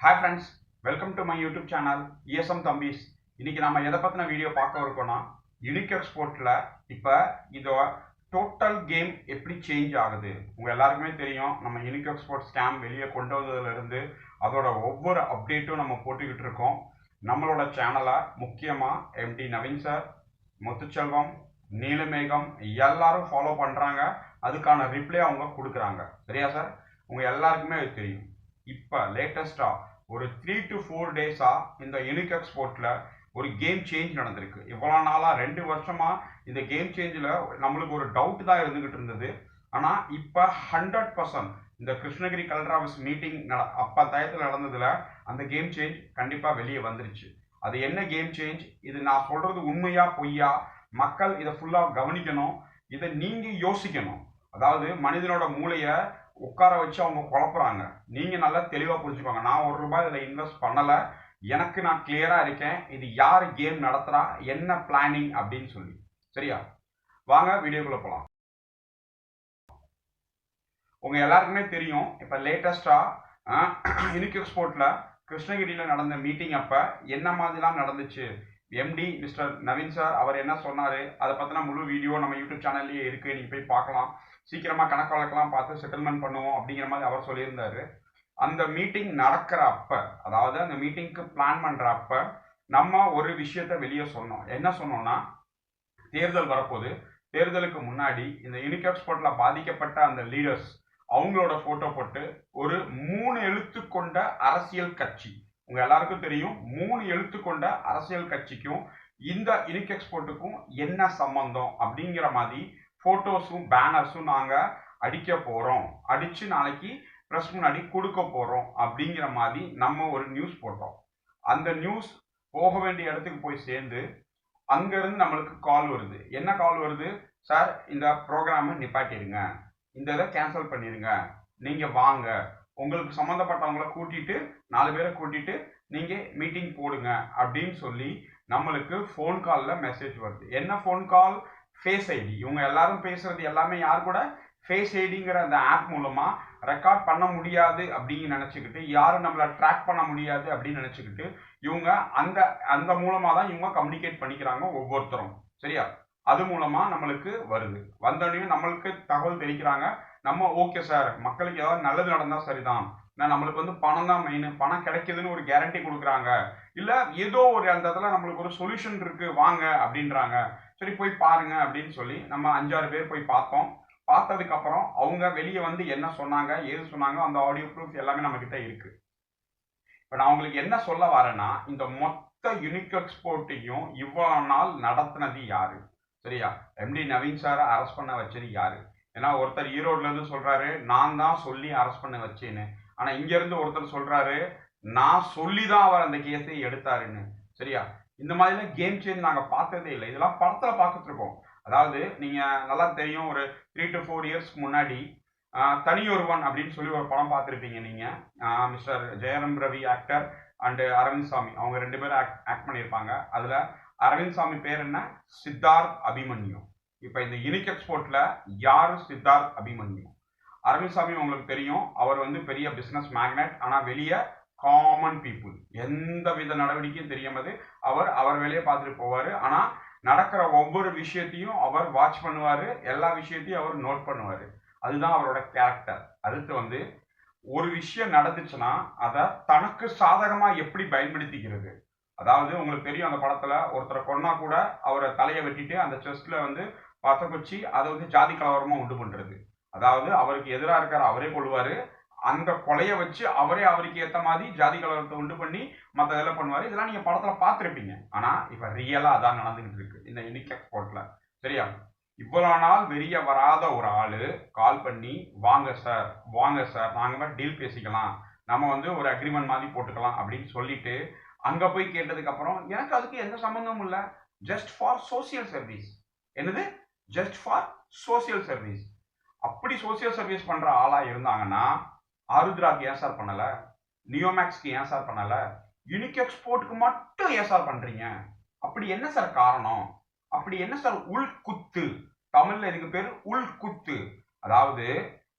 Hi friends welcome to my YouTube channel ESM தம்பிஸ் இன்னைக்கு நம்ம எதை பற்றின வீடியோ பார்க்க இருக்கோம்னா யூனிக் எக்ஸ்போர்ட்டில் இப்போ இதோ டோட்டல் கேம் எப்படி சேஞ்ச் ஆகுது? உங்கள் எல்லாருக்குமே தெரியும் நம்ம யூனிக் எக்ஸ்போர்ட் ஸ்கேம் வெளியே கொண்டு வந்ததுலேருந்து அதோட ஒவ்வொரு அப்டேட்டும் நம்ம போட்டுக்கிட்டு இருக்கோம். நம்மளோட சேனலை முக்கியமாக எம்டி நவீன் சார் முத்துச்செல்வம் நீலமேகம் எல்லாரும் ஃபாலோ பண்ணுறாங்க அதுக்கான ரிப்ளை அவங்க கொடுக்குறாங்க. சரியா சார் உங்கள் எல்லாருக்குமே அது தெரியும். இப்போ லேட்டஸ்ட்டாக ஒரு த்ரீ டு ஃபோர் டேஸாக இந்த யூனிக் எக்ஸ்போர்ட்டில் ஒரு கேம் சேஞ்ச் நடந்திருக்கு. இவ்வளோ நாளாக ரெண்டு வருஷமாக இந்த கேம் சேஞ்சில் நம்மளுக்கு ஒரு டவுட் தான் இருந்துக்கிட்டு இருந்தது. ஆனால் இப்போ ஹண்ட்ரட் பர்சன்ட் இந்த கிருஷ்ணகிரி கலெக்டர் ஆஃபீஸ் மீட்டிங் நட அப்போ டயத்தில் நடந்ததில் அந்த கேம் சேஞ்ச் கண்டிப்பாக வெளியே வந்துருச்சு. அது என்ன கேம் சேஞ்ச் இது நான் சொல்கிறது உண்மையா பொய்யா? மக்கள் இதை ஃபுல்லாக கவனிக்கணும். இதை நீங்கள் யோசிக்கணும். அதாவது மனிதனோட மூளையை உட்கார வச்சு அவங்க குழப்புறாங்க. நீங்கள் நல்லா தெளிவாக புரிஞ்சுக்கோங்க. நான் ஒரு ரூபாய் இதில் இன்வெஸ்ட் பண்ணலை. எனக்கு நான் கிளியராக இருக்கேன். இது யார் கேம் நடத்துகிறா என்ன பிளானிங் அப்படின்னு சொல்லி. சரியா? வாங்க வீடியோக்குள்ளே போகலாம் உங்கள் எல்லாருக்குமே தெரியும். இப்போ லேட்டஸ்ட்டாக இனிக் எக்ஸ்போர்ட்டில் கிருஷ்ணகிரியில் நடந்த மீட்டிங் அப்போ என்ன மாதிரிலாம் நடந்துச்சு? எம்டி மிஸ்டர் நவீன் சார் அவர் என்ன சொன்னார்? அதை பற்றின முழு வீடியோ நம்ம யூடியூப் சேனல்லையே இருக்குது நீங்கள் போய் பார்க்கலாம். சீக்கிரமாக கணக்கு வழக்கெல்லாம் பார்த்து செட்டில்மெண்ட் பண்ணுவோம் அப்படிங்கிற மாதிரி அவர் சொல்லியிருந்தாரு. அந்த மீட்டிங் நடக்கிற அப்ப அதாவது அந்த மீட்டிங்க்கு பிளான் பண்ணுற அப்ப நம்ம ஒரு விஷயத்த வெளியே சொன்னோம். என்ன சொன்னோம்னா தேர்தல் வரப்போகுது. தேர்தலுக்கு முன்னாடி இந்த யூனிக் ஸ்போர்ட்ல பாதிக்கப்பட்ட அந்த லீடர்ஸ் அவங்களோட ஃபோட்டோ போட்டு ஒரு மூணு எழுத்து கொண்ட அரசியல் கட்சி உங்க எல்லாருக்கும் தெரியும் மூணு எழுத்து கொண்ட அரசியல் கட்சிக்கும் இந்த யூனிக் எக்ஸ்போர்ட்டுக்கும் என்ன சம்பந்தம் அப்படிங்கிற மாதிரி ஃபோட்டோஸும் பேனர்ஸும் நாங்கள் அடிக்க போகிறோம் அடித்து நாளைக்கு ப்ரெஸ் முன்னாடி கொடுக்க போகிறோம் அப்படிங்கிற மாதிரி நம்ம ஒரு நியூஸ் போட்டோம். அந்த நியூஸ் போக வேண்டிய இடத்துக்கு போய் சேர்ந்து அங்கேருந்து நம்மளுக்கு கால் வருது. என்ன கால் வருது? சார் இந்த ப்ரோக்ராமை நிப்பாட்டிடுங்க. இந்த இதை கேன்சல் பண்ணிடுங்க. நீங்கள் வாங்க. உங்களுக்கு சம்மந்தப்பட்டவங்கள கூட்டிட்டு நாலு பேரை கூட்டிட்டு நீங்கள் மீட்டிங் போடுங்க அப்படின்னு சொல்லி நம்மளுக்கு ஃபோன் காலில் மெசேஜ் வருது. என்ன ஃபோன் கால் ஃபேஸ் ஐடி இவங்க எல்லாரும் பேசுறது எல்லாமே யார் கூட? ஃபேஸ் ஐடிங்கிற அந்த ஆப் மூலமா ரெக்கார்ட் பண்ண முடியாது அப்படின்னு நினச்சிக்கிட்டு யாரும் நம்மளை ட்ராக் பண்ண முடியாது அப்படின்னு நினச்சிக்கிட்டு இவங்க அந்த அந்த மூலமாக தான் இவங்க கம்யூனிகேட் பண்ணிக்கிறாங்க ஒவ்வொருத்தரும். சரியா? அது மூலமாக நம்மளுக்கு வருது. வந்தோடனே நம்மளுக்கு தகவல் தெரிவிக்கிறாங்க. நம்ம ஓகே சார் மக்களுக்கு ஏதாவது நல்லது நடந்தால் சரிதான். நான் நம்மளுக்கு வந்து பணம் தான் மெயின் பணம் கிடைக்குதுன்னு ஒரு கேரண்டி கொடுக்குறாங்க. இல்லை ஏதோ ஒரு அந்த இடத்துல நம்மளுக்கு ஒரு சொல்யூஷன் இருக்குது வாங்க அப்படின்றாங்க. சரி போய் பாருங்க அப்படின்னு சொல்லி நம்ம அஞ்சாறு பேர் போய் பார்த்தோம். பார்த்ததுக்கப்புறம் அவங்க வெளியே வந்து என்ன சொன்னாங்க ஏது சொன்னாங்க அந்த ஆடியோ ப்ரூஃப் எல்லாமே நம்ம கிட்ட இருக்கு. இப்போ நான் உங்களுக்கு என்ன சொல்ல வரேன்னா இந்த மொத்த யூனிக் எக்ஸ்போர்ட்டையும் இவ்வளவு நாள் நடத்தினது யாரு? சரியா? எம்டி நவீன் சாரை அரெஸ்ட் பண்ண வச்சது யாரு? ஏன்னா ஒருத்தர் ஈரோட்லேருந்து சொல்கிறாரு சொல்றாரு நான் தான் சொல்லி அரெஸ்ட் பண்ண வச்சேன்னு. ஆனால் இங்கேருந்து ஒருத்தர் சொல்றாரு நான் சொல்லி தான் அவர் அந்த கேஸை எடுத்தாருன்னு. சரியா? இந்த மாதிரிலாம் கேம் சேஞ்ச் நாங்கள் பார்த்ததே இல்லை. இதெல்லாம் படத்தில் பார்த்துட்ருக்கோம். அதாவது நீங்கள் நல்லா தெரியும் ஒரு த்ரீ டு ஃபோர் இயர்ஸ்க்கு முன்னாடி தனியொருவன் அப்படின்னு சொல்லி ஒரு படம் பார்த்துருப்பீங்க நீங்கள் mister Jayaram Ravi actor and Arvind Swamy. அவங்க ரெண்டு பேரும் ஆக்ட் ஆக்ட் பண்ணியிருப்பாங்க. அதில் அரவிந்த் சாமி பேர் என்ன? சித்தார்த் அபிமன்யு. இப்போ இந்த யூனிக் எக்ஸ்போர்ட்டில் யார் சித்தார்த் அபிமன்யு? அரவிந்த் சாமி உங்களுக்கு தெரியும். அவர் வந்து பெரிய பிஸ்னஸ் மேக்னட் ஆனால் வெளியே காமன் பீப்புள் எந்த வித நடவடிக்கையும் தெரியாமது அவர் அவர் வேலையை பார்த்துட்டு போவார். ஆனால் நடக்கிற ஒவ்வொரு விஷயத்தையும் அவர் வாட்ச் பண்ணுவார். எல்லா விஷயத்தையும் அவர் நோட் பண்ணுவார். அதுதான் அவரோட கேரக்டர் அடுத்து வந்து ஒரு விஷயம் நடந்துச்சுன்னா அதை தனக்கு சாதகமாக எப்படி பயன்படுத்திக்கிறது? அதாவது உங்களுக்கு தெரியும் அந்த படத்தில் ஒருத்தரை கொன்னா கூட அவரை தலையை வெட்டிட்டு அந்த செஸ்ட்டில் வந்து பத்த குச்சி அதை வந்து ஜாதி கலவரமாக உண்டு பண்ணுறது அதாவது அவருக்கு எதிராக இருக்கார் அவரே கொள்வார் அந்த கொலையை வச்சு அவரே அவருக்கு ஏற்ற மாதிரி ஜாதி கலவரத்தை உண்டு பண்ணி மற்ற இதெல்லாம் பண்ணுவார். இதெல்லாம் நீங்கள் படத்தில் பார்த்துருப்பீங்க. ஆனால் இப்போ ரியலாக அதான் நடந்துகிட்டு இருக்கு. இந்த யூனிக் எக்ஸ்போர்ட்டில் சரியா? இவ்வளோ நாள் வெளியே வராத ஒரு ஆள் கால் பண்ணி வாங்க சார் வாங்க சார் நாங்கள் டீல் பேசிக்கலாம். நம்ம வந்து ஒரு அக்ரிமெண்ட் மாதிரி போட்டுக்கலாம். அப்படின்னு சொல்லிட்டு அங்கே போய் கேட்டதுக்கு அப்புறம் எனக்கு அதுக்கு எந்த சம்மந்தமும் இல்லை. ஜஸ்ட் ஃபார் சோசியல் சர்வீஸ் என்னது? ஜஸ்ட் ஃபார் சோசியல் சர்வீஸ் அப்படி சோசியல் சர்வீஸ் பண்ணுற ஆளாக இருந்தாங்கன்னா ஆருத்ராக்கு ஏன் சார் பண்ணல? நியோமேக்ஸ்க்கு ஏன் சார் பண்ணல? யூனிக் எக்ஸ்போர்ட்டுக்கு மட்டும் ஏன் சார் பண்றீங்க? அப்படி என்ன சார் காரணம்? அப்படி என்ன சார் உள்குத்து தமிழ்ல இதுக்கு பேர் உள்குத்து அதாவது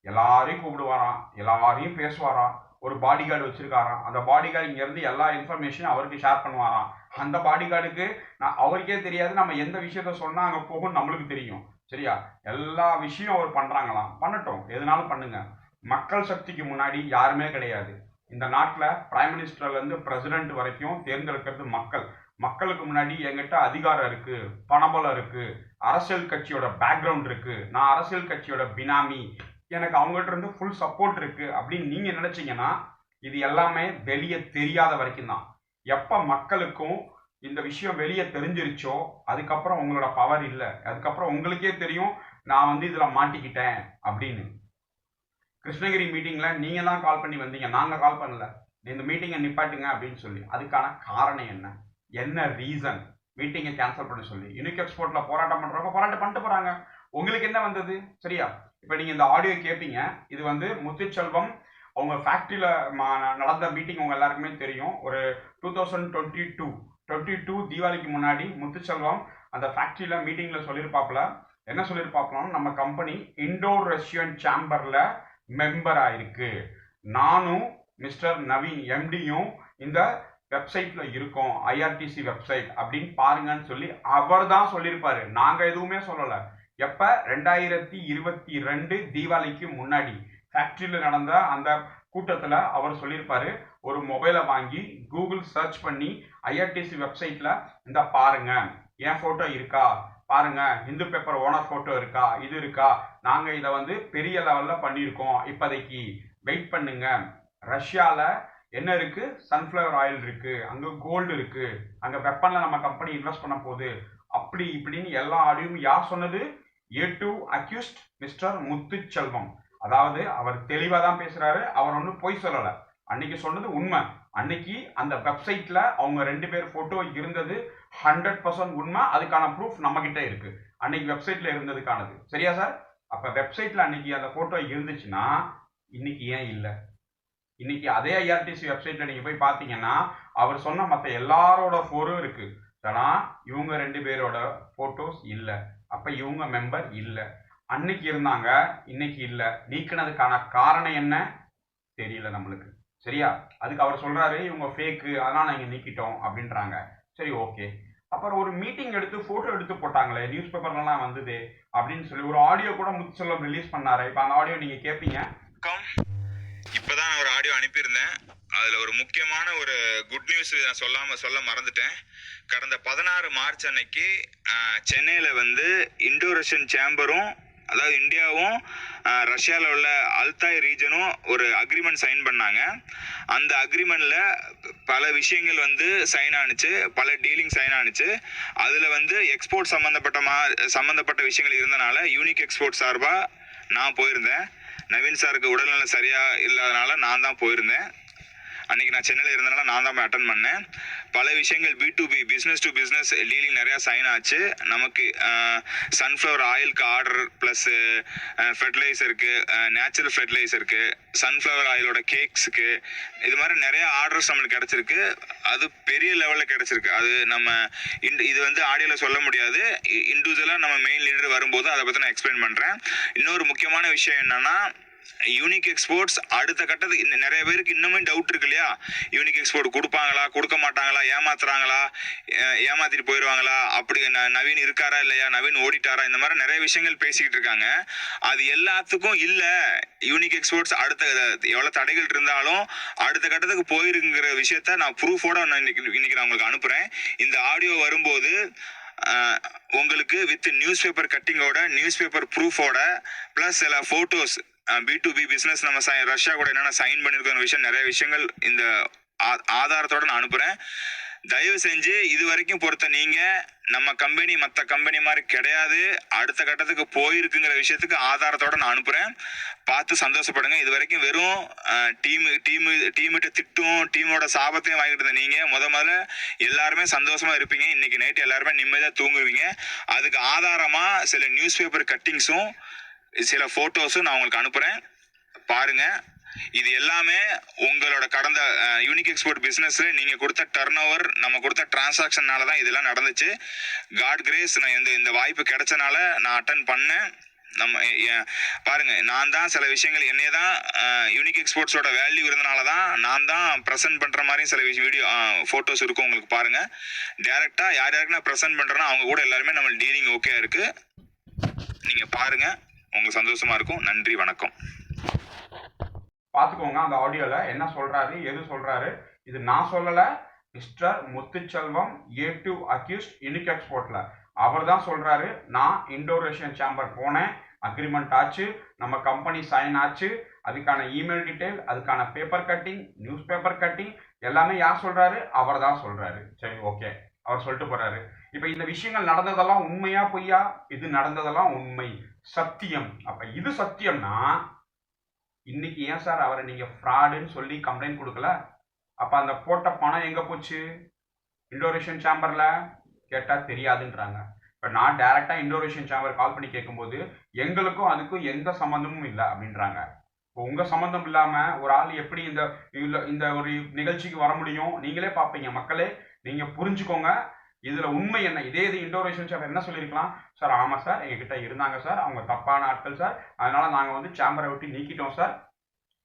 எல்லாரையும் கூப்பிடுவாராம் எல்லாரையும் பேசுவாராம். ஒரு பாடி கார்டு வச்சிருக்காராம். அந்த பாடி கார்டு இங்கேருந்து எல்லா இன்ஃபர்மேஷனும் அவருக்கு ஷேர் பண்ணுவாராம். அந்த பாடி கார்டுக்கு நான் அவருக்கே தெரியாது. நம்ம எந்த விஷயத்த சொன்னால் அங்கே போகும் நம்மளுக்கு தெரியும். சரியா? எல்லா விஷயம் அவர் பண்ணுறாங்களாம் பண்ணட்டும். எதுனாலும் பண்ணுங்க. மக்கள் சக்திக்கு முன்னாடி யாருமே கிடையாது. இந்த நாட்டில் பிரைம் மினிஸ்டர்லேருந்து பிரசிடென்ட் வரைக்கும் தேர்ந்தெடுக்கிறது மக்கள். மக்களுக்கு முன்னாடி என்கிட்ட அதிகாரம் இருக்கு பணபலம் இருக்கு அரசியல் கட்சியோட பேக்ரவுண்ட் இருக்கு. நான் அரசியல் கட்சியோட பினாமி. எனக்கு அவங்ககிட்ட இருந்து ஃபுல் சப்போர்ட் இருக்கு அப்படின்னு நீங்க நினைச்சீங்கன்னா இது எல்லாமே வெளியே தெரியாத வரைக்கும் தான். எப்ப மக்களுக்கும் இந்த விஷயம் வெளியே தெரிஞ்சிருச்சோ அதுக்கப்புறம் உங்களோட பவர் இல்லை. அதுக்கப்புறம் உங்களுக்கே தெரியும் நான் வந்து இதுல மாட்டிக்கிட்டேன் அப்படின்னு. கிருஷ்ணகிரி மீட்டிங்கில் நீங்கள் தான் கால் பண்ணி வந்தீங்க. நாங்கள் கால் பண்ணல. இந்த மீட்டிங்கை நிப்பாட்டுங்க அப்படின்னு சொல்லி. அதுக்கான காரணம் என்ன? என்ன ரீசன் மீட்டிங்கை கேன்சல் பண்ண சொல்லி. யூனிக் எக்ஸ்போர்ட்டில் போராட்டம் பண்ணுறவங்க போராட்டம் பண்ணிட்டு போகிறாங்க உங்களுக்கு என்ன வந்தது? சரியா? இப்போ நீங்கள் இந்த ஆடியோ கேட்பீங்க இது வந்து முத்துச்செல்வம் அவங்க ஃபேக்ட்ரியில் நடந்த மீட்டிங் உங்கள் எல்லாருக்குமே தெரியும். ஒரு two thousand twenty two twenty two தீபாவளிக்கு முன்னாடி முத்துச்செல்வம் அந்த ஃபேக்ட்ரியில் மீட்டிங்கில் சொல்லியிருப்பாப்புல. என்ன சொல்லியிருப்பாப்லாம் நம்ம கம்பெனி இண்டோர் ரஷ்யன் சேம்பரில் மெம்பராக இருக்குது நானும் மிஸ்டர் நவீன் எம்டியும் இந்த வெப்சைட்டில் இருக்கோம் ஐஆர்டிசி வெப்சைட் அப்படின்னு பாருங்கன்னு சொல்லி அவர் தான் சொல்லியிருப்பாரு. நாங்கள் எதுவுமே சொல்லலை. எப்போ? ரெண்டாயிரத்தி இருபத்தி ரெண்டு தீபாவளிக்கு முன்னாடி. ஃபேக்ட்ரியில் நடந்த அந்த கூட்டத்தில் அவர் சொல்லியிருப்பாரு. ஒரு மொபைலை வாங்கி கூகுள் சர்ச் பண்ணி ஐஆர்டிசி வெப்சைட்டில் இந்த பாருங்க. என் ஃபோட்டோ இருக்கா? பாருங்க இந்து பேப்பர் ஓனர் போட்டோ இருக்கா? இது இருக்கா? நாங்க இதை வந்து பெரிய லெவல்ல பண்ணியிருக்கோம். இப்போதைக்கு வெயிட் பண்ணுங்க. ரஷ்யாவில் என்ன இருக்கு? சன்ஃப்ளவர் ஆயில் இருக்கு. அங்க கோல்டு இருக்கு. அங்க வெப்பன்ல நம்ம கம்பெனி இன்வெஸ்ட் பண்ண போகுது. அப்படி இப்படின்னு எல்லா ஆடியும் யார் சொன்னது? A two accused mister Muthuselvam. அதாவது அவர் தெளிவாக தான் பேசுறாரு அவர் ஒன்றும் பொய் சொல்லலை. அன்னைக்கு சொன்னது உண்மை. அன்னைக்கு அந்த வெப்சைட்ல அவங்க ரெண்டு பேர் போட்டோ இருந்தது. ஹண்ட்ரட் பர்சன்ட் உண்மை அதுக்கான ப்ரூஃப் நம்ம கிட்ட இருக்கு. அன்னைக்கு வெப்சைட்ல இருந்ததுக்கானது. சரியா சார் அப்ப வெப்சைட்ல அன்னைக்கு அந்த போட்டோ இருந்துச்சுன்னா இன்னைக்கு ஏன் இல்லை? இன்னைக்கு அதே ஐஆர்டிசி வெப்சைட்ல நீங்க போய் பாத்தீங்கன்னா அவர் சொன்ன மற்ற எல்லாரோட போரும் இருக்கு. ஆனா இவங்க ரெண்டு பேரோட போட்டோஸ் இல்லை. அப்ப இவங்க மெம்பர் இல்லை. அன்னைக்கு இருந்தாங்க இன்னைக்கு இல்லை. நீக்கினதுக்கான காரணம் என்ன? தெரியல நம்மளுக்கு. சரியா? அதுக்கு அவர் சொல்றாரு இவங்க ஃபேக்கு அதனால நாங்க நீக்கிட்டோம் அப்படின்றாங்க. சரி ஓகே அப்புறம் ஒரு மீட்டிங் எடுத்து போட்டோ எடுத்து போட்டாங்களே நியூஸ் பேப்பர்லாம் வந்தது அப்படின்னு சொல்லி ஒரு ஆடியோ கூட முத்துச்செல்வம் ரிலீஸ் பண்ணாரு. இப்போ அந்த ஆடியோ நீங்க கேட்பீங்க இப்பதான் நான் ஒரு ஆடியோ அனுப்பியிருந்தேன். அதுல ஒரு முக்கியமான ஒரு குட் நியூஸ் நான் சொல்லாம சொல்ல மறந்துட்டேன். கடந்த பதினாறு மார்ச் அன்னைக்கு சென்னையில வந்து இண்டோரஷியன் சேம்பரும் அதாவது இந்தியாவும் ரஷ்யாவில் உள்ள அல்தாய் ரீஜனும் ஒரு அக்ரிமெண்ட் சைன் பண்ணாங்க. அந்த அக்ரிமெண்ட்டில் பல விஷயங்கள் வந்து சைன் ஆணுச்சு பல டீலிங் சைன் ஆணுச்சு அதில் வந்து எக்ஸ்போர்ட் சம்மந்தப்பட்ட மா சம்மந்தப்பட்ட விஷயங்கள் இருந்தனால யூனிக் எக்ஸ்போர்ட் சார்பாக நான் போயிருந்தேன். நவீன் சாருக்கு உடல்நலம் சரியாக இல்லாதனால நான் தான் போயிருந்தேன். அன்னைக்கு நான் சென்னையில் இருந்தனால நான் தான் போய் அட்டன் பண்ணேன். பல விஷயங்கள் B to B business to business dealing நிறையா சைன் ஆச்சு. நமக்கு சன்ஃப்ளவர் ஆயிலுக்கு ஆர்டர் ப்ளஸ் ஃபெர்டிலைசருக்கு நேச்சுரல் ஃபெர்டிலைசருக்கு சன்ஃப்ளவர் ஆயிலோட கேக்ஸுக்கு இது மாதிரி நிறைய ஆர்டர்ஸ் நம்மளுக்கு கிடச்சிருக்கு. அது பெரிய லெவலில் கிடச்சிருக்கு. அது நம்ம இன் இது வந்து ஆடியோவில் சொல்ல முடியாது. இண்டிவிஜுவலாக நம்ம மெயின் லீடர் வரும்போது அதை பற்றி நான் எக்ஸ்பிளைன் பண்ணுறேன் இன்னொரு முக்கியமான விஷயம் என்னென்னா யூனிக் எக்ஸ்போர்ட்ஸ் அடுத்த கட்டத்துக்கு இன்னும் நிறைய பேருக்கு இன்னமும் டவுட் இருக்கு இல்லையா? யூனிக் எக்ஸ்போர்ட் கொடுப்பாங்களா கொடுக்க மாட்டாங்களா ஏமாத்துறாங்களா ஏமாத்திட்டு போயிடுவாங்களா அப்படி நவீன் இருக்காரா இல்லையா? நவீன் ஓடிட்டாரா? இந்த மாதிரி நிறைய விஷயங்கள் பேசிக்கிட்டு இருக்காங்க. அது எல்லாத்துக்கும் இல்லை. யூனிக் எக்ஸ்போர்ட்ஸ் அடுத்த எவ்வளோ தடைகள் இருந்தாலும் அடுத்த கட்டத்துக்கு போயிருங்கிற விஷயத்த நான் ப்ரூஃபோட நான் இன்னைக்கு இன்னைக்கு நான் உங்களுக்கு அனுப்புறேன். இந்த ஆடியோ வரும்போது உங்களுக்கு வித் நியூஸ் பேப்பர் கட்டிங்கோட நியூஸ் பேப்பர் ப்ரூஃபோட ப்ளஸ் சில photos B to B business நம்ம சை ரஷ்யா கூட என்னென்ன சைன் பண்ணியிருக்கிற விஷயம் நிறைய விஷயங்கள் இந்த ஆ- ஆதாரத்தோட நான் அனுப்புகிறேன் தயவு செஞ்சு இது வரைக்கும் பொறுத்த நீங்க நம்ம கம்பெனி மற்ற கம்பெனி மாதிரி கிடையாது. அடுத்த கட்டத்துக்கு போயிருக்குங்கிற விஷயத்துக்கு ஆதாரத்தோட நான் அனுப்புறேன். பார்த்து சந்தோஷப்படுங்க. இது வரைக்கும் வெறும் டீம் டீம் டீமிட்ட திட்டும் டீமோட சாபத்தையும் வாங்கிட்டு இருந்த நீங்க முத முதல்ல எல்லாருமே சந்தோஷமா இருப்பீங்க. இன்னைக்கு நைட் எல்லாருமே நிம்மதியாக தூங்குவீங்க. அதுக்கு ஆதாரமா சில நியூஸ் பேப்பர் கட்டிங்ஸும் சில ஃபோட்டோஸும் நான் உங்களுக்கு அனுப்புகிறேன் பாருங்கள் இது எல்லாமே உங்களோட கடந்த யூனிக் எக்ஸ்போர்ட் பிஸ்னஸில் நீங்கள் கொடுத்த டர்ன் ஓவர் நம்ம கொடுத்த டிரான்சாக்ஷன்னால தான் இதெல்லாம் நடந்துச்சு. காட் கிரேஸ் நான் இந்த இந்த வாய்ப்பு கிடைச்சனால நான் அட்டன் பண்ணேன். நம்ம பாருங்க நான் தான் சில விஷயங்கள் என்னைய தான் யூனிக் எக்ஸ்போர்ட்ஸோட வேல்யூ இருந்தனால தான் நான் தான் ப்ரெசென்ட் பண்ணுற மாதிரி சில விஷயம் வீடியோ ஃபோட்டோஸ் இருக்கும் உங்களுக்கு பாருங்க. டேரெக்டாக யார் யாருக்கு நான் ப்ரெசென்ட் பண்ணுறேன்னா அவங்க கூட எல்லாருமே நம்ம டீலிங் ஓகே இருக்குது நீங்கள் பாருங்கள் உங்களுக்கு சந்தோஷமா இருக்கும். நன்றி வணக்கம். பார்த்துக்கோங்க அந்த ஆடியோல என்ன சொல்றாரு எது சொல்றாரு? இது நான் சொல்லல mister Muthuselvam A two accused unique எக்ஸ்போர்ட்ல அவர் தான் சொல்றாரு நான் இண்டோரேஷியன் சேம்பர் போனேன் அக்ரிமெண்ட் ஆச்சு நம்ம கம்பெனி சைன் ஆச்சு அதுக்கான இமெயில் டீடைல் அதுக்கான paper cutting news paper cutting எல்லாமே யார் சொல்றாரு? அவர் தான் சொல்றாரு. சரி ஓகே அவர் சொல்லிட்டு போறாரு. இப்போ இந்த விஷயங்கள் நடந்ததெல்லாம் உண்மையா பொய்யா? இது நடந்ததெல்லாம் உண்மை. சத்தியம். அப்ப இது சத்தியம்னா இன்னைக்கு ஏன் சார் அவரை நீங்க ஃப்ராடுன்னு சொல்லி கம்ப்ளைண்ட் கொடுக்கல? அப்ப அந்த போட்ட பணம் எங்க போச்சு? இண்டோரேஷன் சேம்பர்ல கேட்டா தெரியாதுன்றாங்க. இப்ப நான் டைரக்டா இண்டோரேஷன் சேம்பர் கால் பண்ணி கேட்கும்போது எங்களுக்கும் அதுக்கும் எந்த சம்மந்தமும் இல்லை அப்படின்றாங்க. இப்போ உங்க சம்மந்தம் இல்லாம ஒரு ஆள் எப்படி இந்த இந்த ஒரு நிகழ்ச்சிக்கு வர முடியும்? நீங்களே பார்ப்பீங்க. மக்களே நீங்க புரிஞ்சுக்கோங்க. இதுல உண்மை என்ன? இதே இது இண்டோரேஷன் சார் என்ன சொல்லியிருக்கலாம்? சார் ஆமா சார். எங்ககிட்ட இருந்தாங்க சார். அவங்க தப்பான ஆட்கள் சார். அதனால நாங்க வந்து சேம்பரை விட்டு நீக்கிட்டோம் சார்.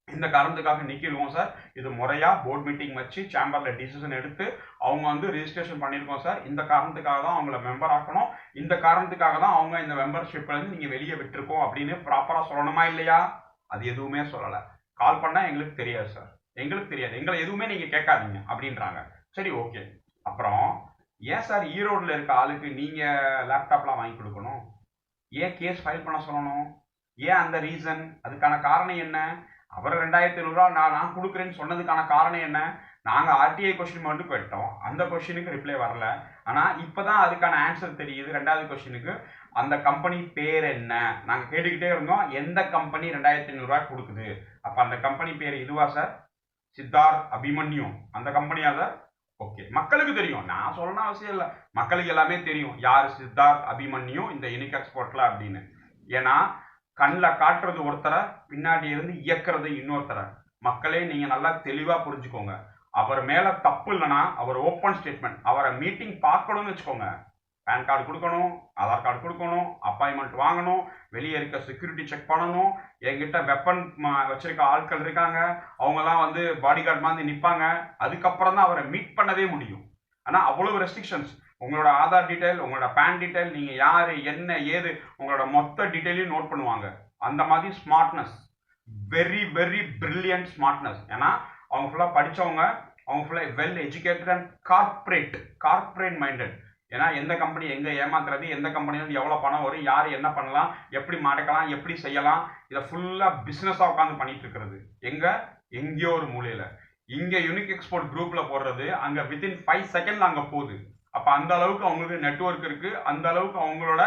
இந்த காரணத்துக்காக நிக்கிடுவோம் சார். இது முறையாக போர்ட் மீட்டிங் வச்சு சேம்பரில் டிசிஷன் எடுத்து அவங்க வந்து ரிஜிஸ்ட்ரேஷன் பண்ணியிருக்கோம் சார். இந்த காரணத்துக்காக தான் அவங்கள மெம்பர் ஆக்கணும். இந்த காரணத்துக்காக தான் அவங்க இந்த மெம்பர்ஷிப்லேருந்து இருந்து வெளியே விட்டுருக்கோம் அப்படின்னு ப்ராப்பராக சொல்லணுமா இல்லையா? அது எதுவுமே சொல்லலை. கால் பண்ணால் எங்களுக்கு தெரியாது சார். எங்களுக்கு தெரியாது. எங்களை எதுவுமே நீங்கள் கேட்காதீங்க அப்படின்றாங்க. சரி ஓகே அப்புறம் ஏன் சார் ஈரோடில் இருக்க ஆளுக்கு நீங்கள் லேப்டாப்லாம் வாங்கி கொடுக்கணும்? ஏன் கேஸ் ஃபைல் பண்ண சொல்லணும்? ஏன் அந்த ரீசன் அதுக்கான காரணம் என்ன? அவர் ரெண்டாயிரத்தி ஐநூறுரூவா நான் நான் கொடுக்குறேன்னு சொன்னதுக்கான காரணம் என்ன? நாங்கள் ஆர்டிஐ கொஸ்டின் மட்டும் கேட்டோம். அந்த கொஸ்டினுக்கு ரிப்ளை வரல. ஆனால் இப்போ தான் அதுக்கான ஆன்சர் தெரியுது. ரெண்டாவது கொஸ்டினுக்கு அந்த கம்பெனி பேர் என்ன? நாங்கள் கேட்டுக்கிட்டே இருந்தோம். எந்த கம்பெனி ரெண்டாயிரத்தி ஐநூறுரூவா கொடுக்குது? அப்போ அந்த கம்பெனி பேர் இதுவா சார்? சித்தார்த் அபிமன்யு. அந்த கம்பெனியா சார்? ஓகே மக்களுக்கு தெரியும். நான் சொல்லணும் அவசியம் இல்லை. மக்களுக்கு எல்லாமே தெரியும். யார் சித்தார்த் அபிமன்யு இந்த யூனிக் எக்ஸ்போர்ட்ல அப்படின்னு. ஏன்னா கண்ணில் காட்டுறது ஒருத்தரை பின்னாடி இருந்து இயக்குறது இன்னொருத்தரை. மக்களே நீங்கள் நல்லா தெளிவாக புரிஞ்சுக்கோங்க. அவர் மேலே தப்பு இல்லைன்னா அவர் ஓப்பன் ஸ்டேட்மெண்ட் அவரை மீட்டிங் பார்க்கணும்னு வச்சுக்கோங்க. பேன் கார்டு கொடுக்கணும் ஆதார் கார்டு கொடுக்கணும் அப்பாயின்மெண்ட் வாங்கணும் வெளியே இருக்க செக்யூரிட்டி செக் பண்ணணும். என்கிட்ட வெப்பன் வச்சிருக்க ஆட்கள் இருக்காங்க. அவங்கெல்லாம் வந்து பாடி கார்டு மாதிரி நிற்பாங்க அதுக்கப்புறம் தான் அவரை மீட் பண்ணவே முடியும். ஆனால் அவ்வளவு ரெஸ்ட்ரிக்ஷன்ஸ் உங்களோட ஆதார் டீட்டெயில் உங்களோட பேன் டீட்டெயில் நீங்கள் யார் என்ன ஏது உங்களோட மொத்த டீட்டெயிலையும் நோட் பண்ணுவாங்க. அந்த மாதிரி smartness very very brilliant smartness ஏன்னா அவங்க ஃபுல்லாக படித்தவங்க அவங்க ஃபுல்லாக well educated and corporate corporate minded ஏன்னா எந்த கம்பெனி எங்கே ஏமாத்துறது எந்த கம்பெனிலேருந்து எவ்வளோ பணம் வரும் யார் என்ன பண்ணலாம் எப்படி மடக்கலாம் எப்படி செய்யலாம் இதை ஃபுல்லாக பிஸ்னஸாக உட்காந்து பண்ணிட்டு இருக்கிறது. எங்கே? எங்கேயோ ஒரு மூலையில். இங்கே யூனிக் எக்ஸ்போர்ட் குரூப்பில் போடுறது அங்கே வித்தின் ஃபைவ் செகண்ட் அங்கே போகுது. அப்போ அந்த அளவுக்கு அவங்களுக்கு நெட்ஒர்க் இருக்குது அந்த அளவுக்கு அவங்களோட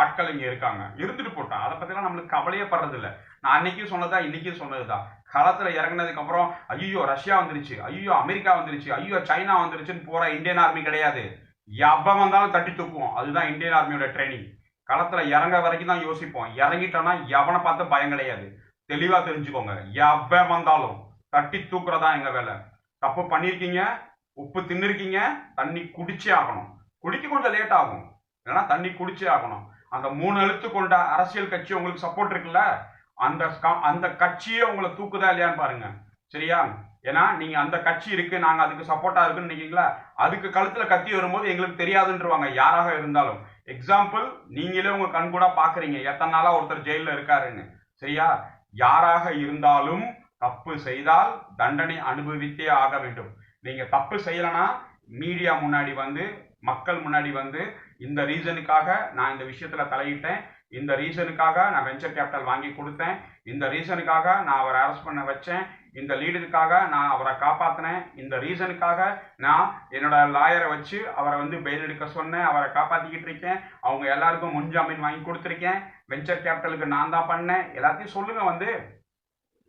ஆட்கள் இங்கே இருக்காங்க. இருந்துட்டு போட்டான் அதை பற்றிலாம் நம்மளுக்கு கவலையே படுறதில்ல நான் அன்னைக்கும் சொன்னதா இன்னைக்கும் சொன்னதுதான். களத்தில் இறங்கினதுக்கப்புறம் ஐயோ ரஷ்யா வந்துருச்சு ஐயோ அமெரிக்கா வந்துருச்சு ஐயோ சைனா வந்துருச்சுன்னு போகிற இந்தியன் ஆர்மி கிடையாது. எவன் வந்தாலும் தட்டி தூக்குவோம் அதுதான் இந்தியன் ஆர்மியோட ட்ரைனிங் களத்தில் இறங்க வரைக்கும் தான் யோசிப்போம். இறங்கிட்டோம்னா எவனை பார்த்து பயம் கிடையாது. தெளிவாக தெரிஞ்சுக்கோங்க. எவன் வந்தாலும் தட்டி தூக்குறதா எங்கள் வேலை? தப்பு பண்ணியிருக்கீங்க உப்பு தின்னுருக்கீங்க தண்ணி குடிச்சே ஆகணும். குடிக்க கொஞ்சம் லேட் ஆகும். ஏன்னா தண்ணி குடிச்சே ஆகணும். அந்த மூணு எழுத்து கொண்ட அரசியல் கட்சி உங்களுக்கு சப்போர்ட் இருக்குல்ல? அந்த அந்த கட்சியே உங்களை தூக்குதா இல்லையான்னு பாருங்க. சரியா? ஏன்னா நீங்க அந்த கட்சி இருக்கு நாங்க அதுக்கு சப்போர்ட்டா இருக்குன்னு நினைக்கிறீங்களா? அதுக்கு கழுத்துல கத்தி வரும்போது எங்களுக்கு தெரியாதுன்றவாங்க யாராக இருந்தாலும். எக்ஸாம்பிள் நீங்களே உங்க கண் கூட பாக்குறீங்க எத்தனை நாளா ஒருத்தர் ஜெயில இருக்காருன்னு. சரியா? யாராக இருந்தாலும் தப்பு செய்தால் தண்டனை அனுபவித்தே ஆக வேண்டும். நீங்க தப்பு செய்யலன்னா மீடியா முன்னாடி வந்து மக்கள் முன்னாடி வந்து இந்த ரீசனுக்காக நான் இந்த விஷயத்துல தலையிட்டேன் இந்த ரீசனுக்காக நான் வெஞ்சர் கேபிட்டல் வாங்கி கொடுத்தேன் இந்த ரீசனுக்காக நான் அவரை அரெஸ்ட் பண்ண வச்சேன் இந்த லீடுக்காக நான் அவரை காப்பாத்தினேன். இந்த ரீசனுக்காக நான் என்னோட லாயரை வச்சு அவரை வந்து பெயில் எடுக்க சொன்னேன். அவரை காப்பாத்திக்கிட்டு இருக்கேன். அவங்க எல்லாருக்கும் முன்ஜாமீன் வாங்கி கொடுத்துருக்கேன். வெஞ்சர் கேபிட்டலுக்கு நான் தான் பண்ணேன். எல்லாத்தையும் சொல்லுங்க வந்து.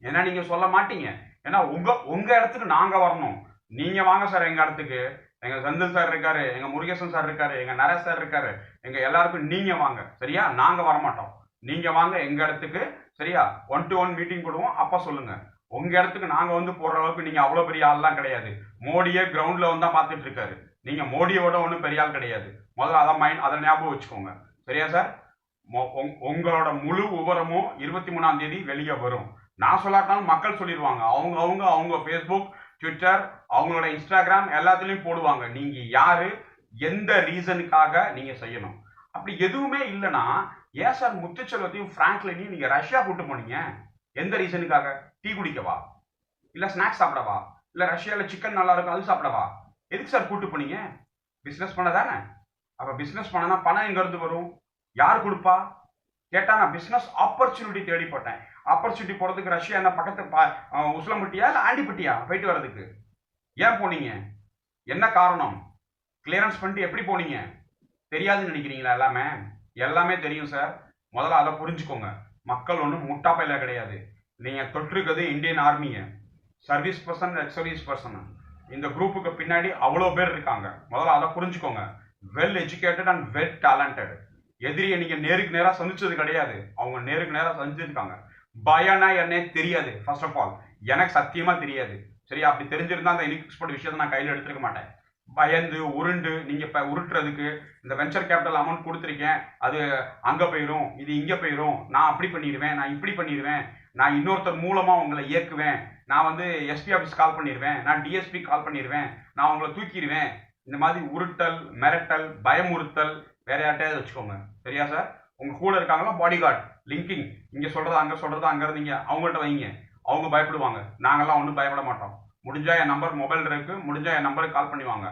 ஏன்னா நீங்க சொல்ல மாட்டீங்க. ஏன்னா உங்க உங்க இடத்துக்கு நாங்க வரணும். நீங்க வாங்க சார் எங்க இடத்துக்கு. எங்க செந்தில் சார் இருக்காரு எங்க முருகேசன் சார் இருக்காரு எங்க நரேஷ் சார் இருக்காரு. எங்க எல்லாருக்கும் நீங்க வாங்க. சரியா? நாங்க வர மாட்டோம் நீங்க வாங்க எங்க இடத்துக்கு. சரியா? ஒன் டு ஒன் மீட்டிங் கொடுவோம் அப்ப சொல்லுங்க. உங்க இடத்துக்கு நாங்க வந்து போடுற அளவுக்கு நீங்க அவ்வளவு பெரிய ஆள்லாம் கிடையாது. மோடியே கிரவுண்ட்ல வந்து தான் பார்த்துட்டு இருக்காரு. நீங்க மோடியோட ஒன்றும் பெரிய ஆள் கிடையாது. முதல்ல அதை மைண்ட் அதை ஞாபகம் வச்சுக்கோங்க. சரியா சார்? மொ- உங்களோட முழு விவரமும் இருபத்தி மூணாம் தேதி வெளியே வரும். நான் சொல்லாட்டாலும் மக்கள் சொல்லிடுவாங்க. அவங்க அவங்க அவங்க ஃபேஸ்புக் ட்விட்டர் அவங்களோட இன்ஸ்டாகிராம் எல்லாத்துலேயும் போடுவாங்க. நீங்க யாரு எந்த ரீசனுக்காக நீங்க செய்யணும். அப்படி எதுவுமே இல்லைன்னா ஏன் சார் முத்துச்செல்வத்தையும் பிராங்க்லினையும் நீங்க ரஷ்யா கூட்டு போனீங்க? எந்த ரீசனுக்காக டீ குடிக்கவா? இல்ல ஸ்நாக்ஸ் சாப்பிடவா? இல்ல ரஷ்யால சிக்கன் நல்லா இருக்கும் அது சாப்பிடவா? எதுக்கு சார் கூட்டு போனீங்க? பிசினஸ் பண்ண தானே? அப்ப பிசினஸ் பண்ணனா பணம் எங்க இருந்து வரும்? யார் கொடுப்பா? கேட்டா நான் பிசினஸ் ஆப்பர்ச்சுனிட்டி தேடி போட்டேன். ஆப்பர்ச்சுனிட்டி போறதுக்கு ரஷ்யா என்ன பக்கத்து பா- உசிலம்பட்டியா இல்ல ஆண்டிப்பட்டியா போயிட்டு வர்றதுக்கு? ஏன் போனீங்க? என்ன காரணம்? கிளியரன்ஸ் பண்ணிட்டு எப்படி போனீங்க? தெரியாதுன்னு நினைக்கிறீங்களா எல்லாமே? எல்லாமே தெரியும் சார் முதல்ல அதை புரிஞ்சுக்கோங்க. மக்கள் ஒன்றும் முட்டா கிடையாது. நீங்கள் தொற்றுக்கிறது Indian ஆர்மியை service person ex service person இந்த குரூப்புக்கு பின்னாடி அவ்வளோ பேர் இருக்காங்க. முதல்ல அதை புரிஞ்சுக்கோங்க. Well educated and well talented எதிரியை நீங்கள் நேருக்கு நேராக சந்திச்சது கிடையாது. அவங்க நேருக்கு நேராக சந்திச்சிருக்காங்க. பயனா என்னே தெரியாது ஃபர்ஸ்ட் ஆஃப் ஆல் எனக்கு சத்தியமாக தெரியாது. சரி அப்படி தெரிஞ்சிருந்தா அந்த இன்எக்ஸ்போர்ட் விஷயத்தை நான் கையில் எடுத்துருக்க மாட்டேன். பயந்து உருண்டு நீங்கள் இப்போ உருட்டுறதுக்கு இந்த வெஞ்சர் கேபிட்டல் அமௌண்ட் கொடுத்துருக்கேன். அது அங்கே போயிடும் இது இங்கே போயிடும் நான் அப்படி பண்ணிடுவேன் நான் இப்படி பண்ணிடுவேன். நான் இன்னொருத்தர் மூலமாக உங்களை இயக்குவேன். நான் வந்து எஸ்பி ஆஃபீஸ் கால் பண்ணிடுவேன் நான் டிஎஸ்பி கால் பண்ணிடுவேன் நான் உங்களை தூக்கிடுவேன் இந்த மாதிரி உருட்டல் மிரட்டல் பயமுறுத்தல் வேற யார்ட்டையாவது வச்சுக்கோங்க. சரியா சார் உங்கள் கூட இருக்காங்களா பாடி கார்டு லிங்கிங் இங்கே சொல்கிறது அங்கே சொல்கிறது அங்கே இருந்தீங்க. அவங்கள்ட்ட வைங்க. அவங்க பயப்படுவாங்க. நாங்கள்லாம் ஒன்றும் பயப்பட மாட்டோம். முடிஞ்சால் என் நம்பர் மொபைல் இருக்கு. முடிஞ்சால் என் நம்பருக்கு கால் பண்ணி வாங்க